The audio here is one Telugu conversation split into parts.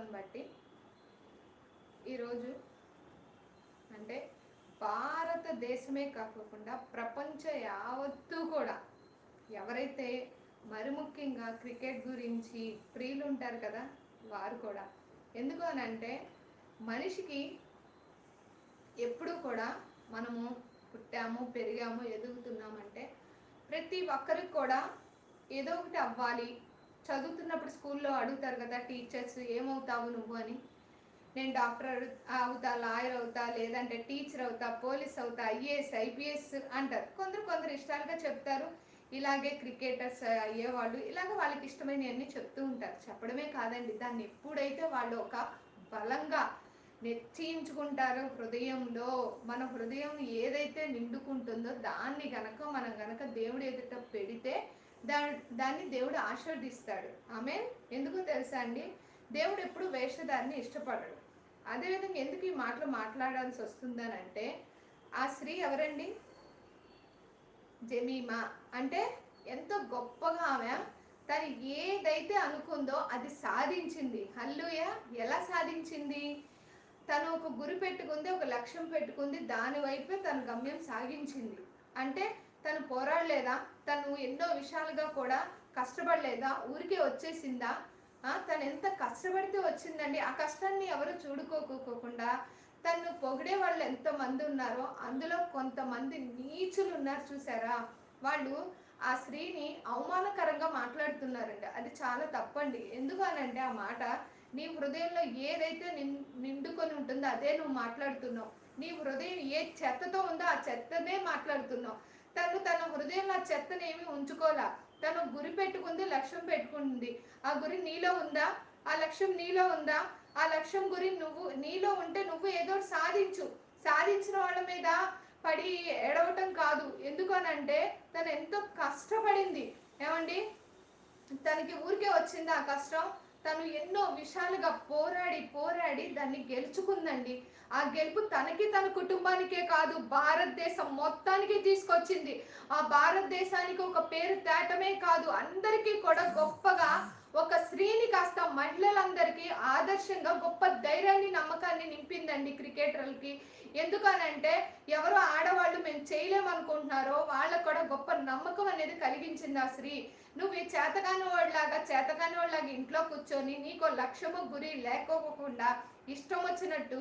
కృపను బట్టి ఈరోజు అంటే భారతదేశమే కాకుండా ప్రపంచ యావత్తు కూడా ఎవరైతే మరి ముఖ్యంగా క్రికెట్ గురించి ప్రియులు ఉంటారు కదా వారు కూడా. ఎందుకు అని అంటే మనిషికి ఎప్పుడూ కూడా మనము పుట్టాము పెరిగాము ఎదుగుతున్నామంటే ప్రతి ఒక్కరికి కూడా ఏదో ఒకటి అవ్వాలి చదువుతున్నప్పుడు స్కూల్లో అడుగుతారు కదా టీచర్స్ ఏమవుతావు నువ్వు అని. నేను డాక్టర్ అవుతా లాయర్ అవుతా లేదంటే టీచర్ అవుతా పోలీస్ అవుతా ఐఏఎస్ ఐపీఎస్ అంటారు. కొందరు కొందరు ఇష్టాలుగా చెప్తారు. ఇలాగే క్రికెటర్స్ అయ్యేవాళ్ళు ఇలాగ వాళ్ళకి ఇష్టమైనవన్నీ చెప్తూ ఉంటారు. చెప్పడమే కాదండి దాన్ని ఎప్పుడైతే వాళ్ళు ఒక బలంగా నెచ్చించుకుంటారో హృదయంలో మన హృదయం ఏదైతే నిండుకుంటుందో దాన్ని గనక మనం గనక దేవుడి ఎదుట పెడితే దాన్ని దేవుడు ఆశీర్వదిస్తాడు. ఆమె ఎందుకో తెలుసా అండి? దేవుడు ఎప్పుడు వేషధారిని ఇష్టపడడు. అదేవిధంగా ఎందుకు ఈ మాటలు మాట్లాడాల్సి వస్తుందనంటే ఆ స్త్రీ ఎవరండి? జమీమా. అంటే ఎంతో గొప్పగా ఆమె తను ఏదైతే అనుకుందో అది సాధించింది. హల్లుయ ఎలా సాధించింది? తను ఒక గురి పెట్టుకుంది ఒక లక్ష్యం పెట్టుకుంది దాని వైపే తన గమ్యం సాగించింది. అంటే తను పోరాడలేదా? తను ఎన్నో విషయాలుగా కూడా కష్టపడలేదా? ఊరికే వచ్చేసిందా? తను ఎంత కష్టపడితే వచ్చిందండి. ఆ కష్టాన్ని ఎవరు చూడుకోకోకుండా తను పొగిడే వాళ్ళు ఎంతమంది ఉన్నారో అందులో కొంతమంది నీచులు ఉన్నారు చూసారా? వాళ్ళు ఆ స్త్రీని అవమానకరంగా మాట్లాడుతున్నారండి. అది చాలా తప్పండి. ఎందుకు అనంటే ఆ మాట నీ హృదయంలో ఏదైతే నిన్ నిండుకొని ఉంటుందో అదే నువ్వు మాట్లాడుతున్నావు. నీ హృదయం ఏ చెత్తతో ఉందో ఆ చెత్తనే మాట్లాడుతున్నావు. తను తన హృదయంలో ఆ చెత్తని ఏమీ ఉంచుకోలా. తను గురి పెట్టుకుంది లక్ష్యం పెట్టుకుంది. ఆ గురి నీలో ఉందా? ఆ లక్ష్యం నీలో ఉందా? ఆ లక్ష్యం గురి నువ్వు నీలో ఉంటే నువ్వు ఏదో సాధించు. సాధించిన వాళ్ళ మీద పడి ఏడవటం కాదు. ఎందుకనంటే తను ఎంతో కష్టపడింది. ఏమండి? తనకి ఊరికే వచ్చింది ఆ కష్టం? తను ఎన్నో విషయాలుగా పోరాడి పోరాడి దాన్ని గెలుచుకుందండి. ఆ గెలుపు తనకి తన కుటుంబానికే కాదు భారతదేశం మొత్తానికి తీసుకొచ్చింది. ఆ భారతదేశానికి ఒక పేరు తేటమే కాదు అందరికీ కూడా గొప్పగా ఒక స్త్రీని కాస్త మహిళలందరికీ ఆదర్శంగా గొప్ప ధైర్యాన్ని నమ్మకాన్ని నింపిందండి క్రికెటర్లకి. ఎందుకనంటే ఎవరో ఆడవాళ్ళు మేము చేయలేమనుకుంటున్నారో వాళ్ళకు కూడా గొప్ప నమ్మకం అనేది కలిగించింది ఆ స్త్రీ. నువ్వు ఈ చేతకాని వాళ్ళలాగా చేతకాని వాళ్ళలాగా ఇంట్లో కూర్చొని నీకో లక్ష్యము గురి లేకోకుండా ఇష్టం వచ్చినట్టు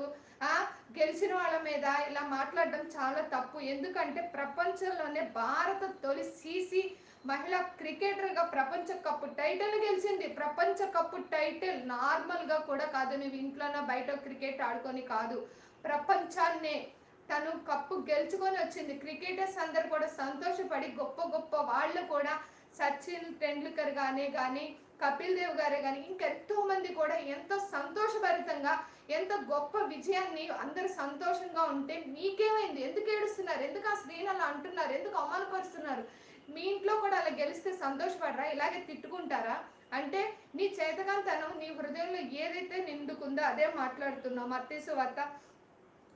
ఆ గెలిచిన వాళ్ళ మీద ఇలా మాట్లాడడం చాలా తప్పు. ఎందుకంటే ప్రపంచంలోనే భారత తొలి సీసీ మహిళా క్రికెటర్గా ప్రపంచ కప్పు టైటిల్ గెలిచింది. ప్రపంచ కప్పు టైటిల్ నార్మల్గా కూడా కాదు. నువ్వు ఇంట్లోనే బయట క్రికెట్ ఆడుకొని కాదు. ప్రపంచాన్నే తను కప్పు గెలుచుకొని వచ్చింది. క్రికెటర్స్ అందరు కూడా సంతోషపడి గొప్ప గొప్ప వాళ్ళు కూడా సచిన్ టెండూల్కర్ గానే కానీ కపిల్ దేవ్ గారే కానీ ఇంకెంతో మంది కూడా ఎంతో సంతోషభరితంగా ఎంత గొప్ప విజయాన్ని అందరూ సంతోషంగా ఉంటే మీకేమైంది? ఎందుకు ఏడుస్తున్నారు? ఎందుకు ఆ స్త్రీని అలా అంటున్నారు? ఎందుకు అవమానపరుస్తున్నారు? మీ ఇంట్లో కూడా అలా గెలిస్తే సంతోషపడరా? ఇలాగే తిట్టుకుంటారా? అంటే నీ చేతకాంతనం నీ హృదయంలో ఏదైతే నిండుకుందో అదే మాట్లాడుతున్నావు. మత్తేసు వార్త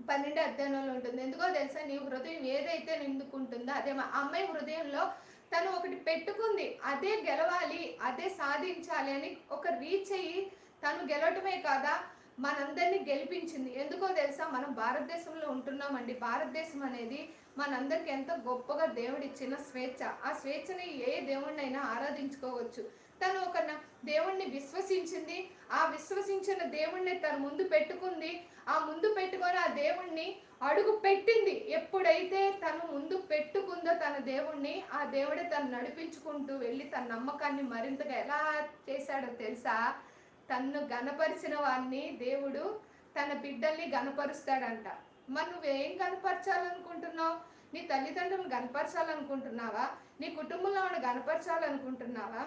పన్నెండు అధ్యయనంలో ఉంటుంది. ఎందుకో తెలుసా నీ హృదయం ఏదైతే నిండుకుంటుందో అదే మా అమ్మాయి హృదయంలో తను ఒకటి పెట్టుకుంది. అదే గెలవాలి అదే సాధించాలి అని ఒక రీచ్ అయ్యి తను గెలవటమే కాదా? మనందరినీ గెలిపించింది. ఎందుకో తెలుసా మనం భారతదేశంలో ఉంటున్నామండి. భారతదేశం అనేది మనందరికి ఎంతో గొప్పగా దేవుడు ఇచ్చిన స్వేచ్ఛ. ఆ స్వేచ్ఛని ఏ దేవుణ్ణైనా ఆరాధించుకోవచ్చు. తను ఒక దేవుణ్ణి విశ్వసించింది. ఆ విశ్వసించిన దేవుణ్ణి తను ముందు పెట్టుకుంది. ఆ ముందు పెట్టుకొని ఆ దేవుణ్ణి అడుగు పెట్టింది. ఎప్పుడైతే తను ముందు పెట్టుకుందో తన దేవుణ్ణి ఆ దేవుడే తను నడిపించుకుంటూ వెళ్ళి తన నమ్మకాన్ని మరింతగా ఎలా చేశాడో తెలుసా? తన్ను గనపరిచిన వారిని దేవుడు తన బిడ్డల్ని గనపరుస్తాడంట మరి నువ్వేం కనపరచాలనుకుంటున్నావు నీ తల్లిదండ్రులను కనపరచాలనుకుంటున్నావా నీ కుటుంబంలో ఉన్న కనపరచాలనుకుంటున్నావా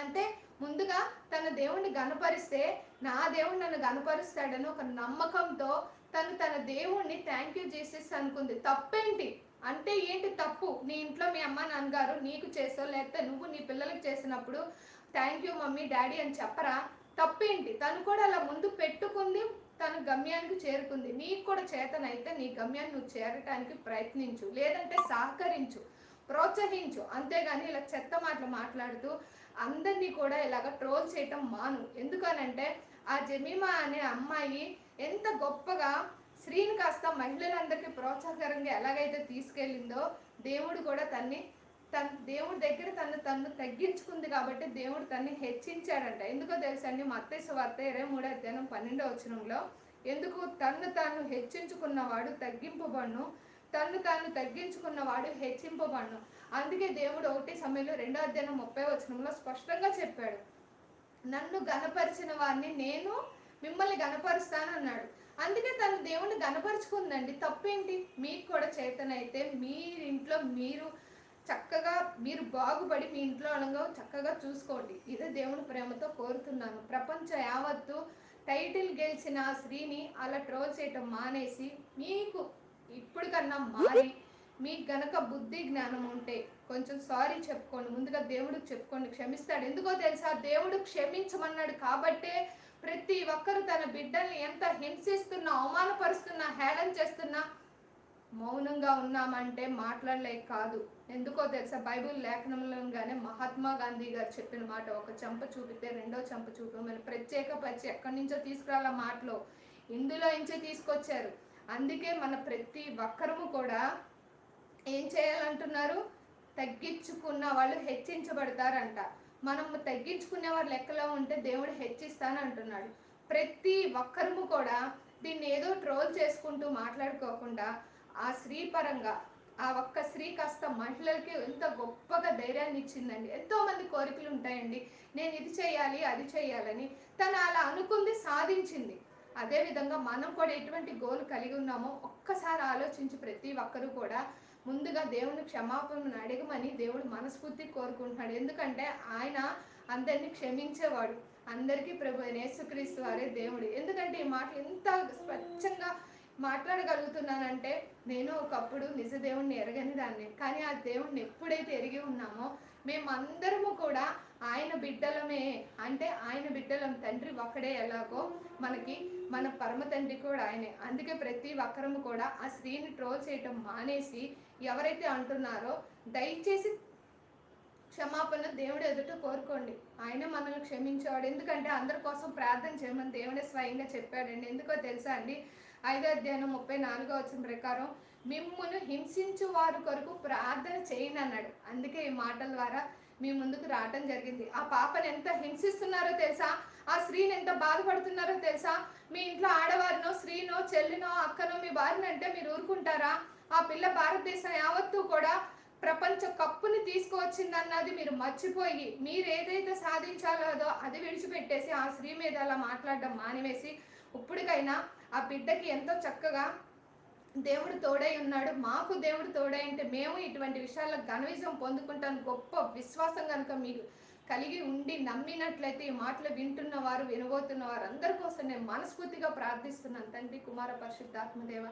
అంటే ముందుగా తన దేవుణ్ణి గనపరిస్తే నా దేవుడు నన్ను గనపరుస్తాడని ఒక నమ్మకంతో తను తన దేవుణ్ణి థ్యాంక్ యూ చేసేసి అనుకుంది. తప్పేంటి? అంటే ఏంటి తప్పు? నీ ఇంట్లో మీ అమ్మ నాన్నగారు నీకు చేసావు లేకపోతే నువ్వు నీ పిల్లలకు చేసినప్పుడు థ్యాంక్ యూ మమ్మీ డాడీ అని చెప్పరా? తప్పేంటి? తను కూడా అలా ముందు పెట్టుకుంది తను గమ్యానికి చేరుకుంది. నీకు కూడా చేతనైతే నీ గమ్యాన్ని నువ్వు చేరటానికి ప్రయత్నించు. లేదంటే సహకరించు. ప్రోత్సహించు. అంతేగాని ఇలా చెత్త మాటలు మాట్లాడుతూ అందరినీ కూడా ఇలాగ ట్రోల్ చేయటం మాను. ఎందుకనంటే ఆ జమీమా అనే అమ్మాయి ఎంత గొప్పగా స్త్రీని కాస్త మహిళలందరికీ ప్రోత్సాహకరంగా ఎలాగైతే తీసుకెళ్ళిందో దేవుడు కూడా తన్ని తన దేవుడి దగ్గర తను తను తగ్గించుకుంది కాబట్టి దేవుడు తన్ని హెచ్చించాడంట. ఎందుకో తెలుసా అండి? మత్తైసు వార్త ఇరవై మూడో అధ్యాయం పన్నెండో వచనంలో ఎందుకు తన్ను తాను హెచ్చించుకున్నవాడు తగ్గింపబడును? తన్ను తాను తగ్గించుకున్నవాడు హెచ్చింపబడును. అందుకే దేవుడు ఒకటి సమయంలో రెండో అధ్యాయం ముప్పై వచనంలో స్పష్టంగా చెప్పాడు. నన్ను గనపరిచిన వారిని నేను మిమ్మల్ని గనపరుస్తాను అన్నాడు. అందుకే తను దేవుణ్ణి గనపరుచుకుందండి తప్పేంటి? మీకు కూడా చేతనైతే మీ ఇంట్లో మీరు చక్కగా మీరు బాగుపడి మీ ఇంట్లో అనగా చక్కగా చూసుకోండి. ఇదే దేవుని ప్రేమతో కోరుతున్నాను. ప్రపంచ యావత్తు టైటిల్ గెలిచిన శ్రీని స్త్రీని అలా ట్రోల్ చేయటం మానేసి మీకు ఇప్పుడు కన్నా మారి మీకు గనక బుద్ధి జ్ఞానం ఉంటే కొంచెం సారీ చెప్పుకోండి. ముందుగా దేవుడికి చెప్పుకోండి. క్షమిస్తాడు. ఎందుకో తెలుసా? దేవుడు క్షమించమన్నాడు కాబట్టే ప్రతి ఒక్కరు తన బిడ్డల్ని ఎంత హింసిస్తున్నా అవమానపరుస్తున్నా హేళన చేస్తున్నా మౌనంగా ఉన్నామంటే మాట్లాడలేక కాదు. ఎందుకో తెలుసా? బైబిల్ లేఖనంలోగానే మహాత్మా గాంధీ గారు చెప్పిన మాట ఒక చెంప చూపితే రెండో చెంప చూపమని ప్రత్యేక పరిచయం ఎక్కడి నుంచో తీసుకురాల మాటలో. ఇందులో నుంచే తీసుకొచ్చారు. అందుకే మన ప్రతి ఒక్కరము కూడా ఏం చేయాలంటున్నారు? తగ్గించుకున్న వాళ్ళు హెచ్చించబడతారంట. మనం తగ్గించుకునే వారి లెక్కలో ఉంటే దేవుడు హెచ్చిస్తాను అంటున్నాడు ప్రతి ఒక్కరము కూడా దీన్ని ఏదో ట్రోల్ చేసుకుంటూ మాట్లాడుకోకుండా ఆ స్త్రీ పరంగా ఆ ఒక్క స్త్రీ కాస్త మహిళలకి ఎంత గొప్పగా ధైర్యాన్ని ఇచ్చిందండి. ఎంతో మంది కోరికలు ఉంటాయండి. నేను ఇది చేయాలి అది చేయాలని. తను అలా అనుకుంది సాధించింది. అదేవిధంగా మనం కూడా ఎటువంటి గోల్ కలిగి ఉన్నామో ఒక్కసారి ఆలోచించి ప్రతి ఒక్కరూ కూడా ముందుగా దేవుని క్షమాపణను అడగమని దేవుడు మనస్ఫూర్తి కోరుకుంటున్నాడు. ఎందుకంటే ఆయన అందరినీ క్షమించేవాడు. అందరికీ ప్రభు అయిన యేసుక్రీస్తు వారే దేవుడు. ఎందుకంటే ఈ మాట ఎంత స్వచ్ఛంగా మాట్లాడగలుగుతున్నానంటే నేను ఒకప్పుడు నిజ దేవుణ్ణి ఎరగని దాన్ని. కానీ ఆ దేవుణ్ణి ఎప్పుడైతే ఎరిగి ఉన్నామో మేమందరము కూడా ఆయన బిడ్డలమే. అంటే ఆయన బిడ్డలం తండ్రి ఒక్కడే ఎలాగో మనకి మన పరమ తండ్రి కూడా ఆయనే. అందుకే ప్రతి ఒక్కరము కూడా ఆ స్త్రీని ట్రోల్ చేయటం మానేసి ఎవరైతే అంటున్నారో దయచేసి క్షమాపణ దేవుడు ఎదుట కోరుకోండి. ఆయన మనల్ని క్షమించేవాడు. ఎందుకంటే అందరి కోసం ప్రార్థన చేయమని దేవుడే స్వయంగా చెప్పాడండి. ఎందుకో తెలుసా అండి? ఐదో అధ్యాయం ముప్పై నాలుగో వచ్చిన ప్రకారం మిమ్మును హింసించు వారి కొరకు ప్రార్థన చేయను అన్నాడు. అందుకే ఈ మాటల ద్వారా మీ ముందుకు రావటం జరిగింది. ఆ పాపను ఎంత హింసిస్తున్నారో తెలుసా? ఆ స్త్రీని ఎంత బాధపడుతున్నారో తెలుసా? మీ ఇంట్లో ఆడవారినో స్త్రీనో చెల్లినో అక్కనో మీ వారిని అంటే మీరు ఊరుకుంటారా? ఆ పిల్ల భారతదేశం యావత్తూ కూడా ప్రపంచ కప్పుని తీసుకువచ్చిందన్నది మీరు మర్చిపోయి మీరు ఏదైతే సాధించాలో అదో అది విడిచిపెట్టేసి ఆ స్త్రీ మీద అలా మాట్లాడడం మానివేసి ఇప్పటికైనా ఆ బిడ్డకి ఎంతో చక్కగా దేవుడు తోడై ఉన్నాడు. మాకు దేవుడు తోడై అంటే మేము ఇటువంటి విషయాల్లో ఘనవిజం పొందుకుంటాను గొప్ప విశ్వాసం కనుక మీకు కలిగి ఉండి నమ్మినట్లయితే ఈ మాటలు వింటున్న వారు వినబోతున్న వారు అందరి కోసం నేను మనస్ఫూర్తిగా ప్రార్థిస్తున్నాను. తండ్రి కుమార పరిశుద్ధాత్మదేవ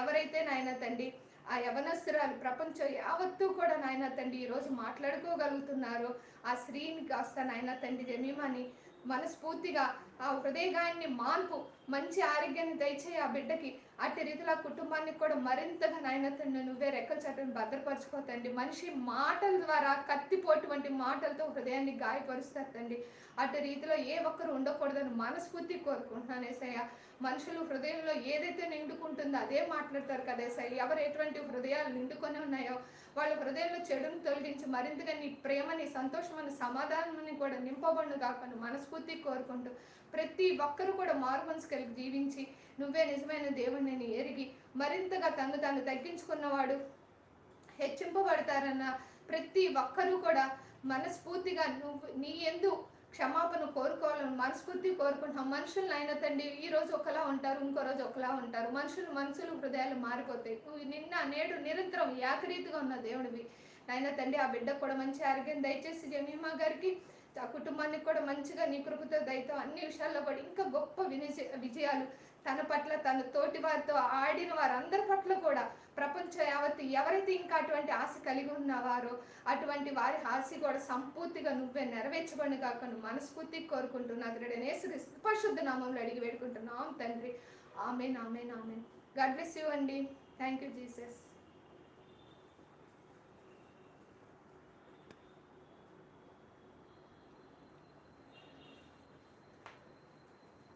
ఎవరైతే నాయన తండ్రి ఆ యవనస్తురాలు ప్రపంచం యావత్తూ కూడా నాయన తండ్రి ఈరోజు మాట్లాడుకోగలుగుతున్నారు. ఆ స్త్రీని కాస్త నాయన తండ్రి జమీమాని మనస్ఫూర్తిగా ఆ హృదయగాయాన్ని మాన్పు మంచి ఆరోగ్యాన్ని దయచేయి ఆ బిడ్డకి. అట్టి రీతిలో ఆ కుటుంబానికి కూడా మరింతగా నాయన తండ్రి నువ్వే రెక్కల చట్టం భద్రపరచుకోతండి మనిషి మాటల ద్వారా కత్తిపోటువంటి మాటలతో హృదయాన్ని గాయపరుస్తారు తండ్రి. అటు రీతిలో ఏ ఒక్కరు ఉండకూడదని మనస్ఫూర్తి కోరుకుంటున్నాను ఏసయ్య. మనుషులు హృదయంలో ఏదైతే నిండుకుంటుందో అదే మాట్లాడతారు కదా ఏసయ్య. ఎవరు ఎటువంటి హృదయాలు నిండుకొని ఉన్నాయో వాళ్ళ హృదయంలో చెడును తొలగించి మరింతగా నీ ప్రేమని సంతోషమని సమాధానాన్ని కూడా నింపబడును కాకుండా మనస్ఫూర్తి కోరుకుంటూ ప్రతి ఒక్కరు కూడా మారు మనసు కలిగి జీవించి నువ్వే నిజమైన దేవుడిని ఎరిగి మరింతగా తను తాను తగ్గించుకున్నవాడు హెచ్చింపబడతారన్న ప్రతి ఒక్కరూ కూడా మనస్ఫూర్తిగా నువ్వు నీ ఎందు క్షమాపణ కోరుకోవాలని మనస్ఫూర్తి కోరుకుంటున్నాం మనుషులను అయినా తండ్రి ఈ రోజు ఒకలా ఉంటారు ఇంకో రోజు ఒకలా ఉంటారు. మనుషులు మనసులు హృదయాలు మారిపోతాయి. నువ్వు నిన్న నేడు నిరంతరం ఏకరీతిగా ఉన్న దేవుడివి. నాయన తండ్రి ఆ బిడ్డకు కూడా మంచి ఆరోగ్యం దయచేసి జమీమా గారికి ఆ కుటుంబానికి కూడా మంచిగా నీ కృపతో దయతో అన్ని విషయాల్లో కూడా ఇంకా గొప్ప విజయ విజయాలు తన పట్ల తన తోటి వారితో ఆడిన వారందరి పట్ల కూడా ప్రపంచ యావత్తు ఎవరైతే ఇంకా అటువంటి ఆశ కలిగి ఉన్నవారో అటువంటి వారి ఆశ కూడా సంపూర్తిగా నువ్వే నెరవేర్చబడి కాక మనస్ఫూర్తి కోరుకుంటున్నా నేసు పరిశుద్ధ నామంలో అడిగి వేడుకుంటున్నాం తండ్రి. Amen amen amen. God bless you అండి. Thank you Jesus.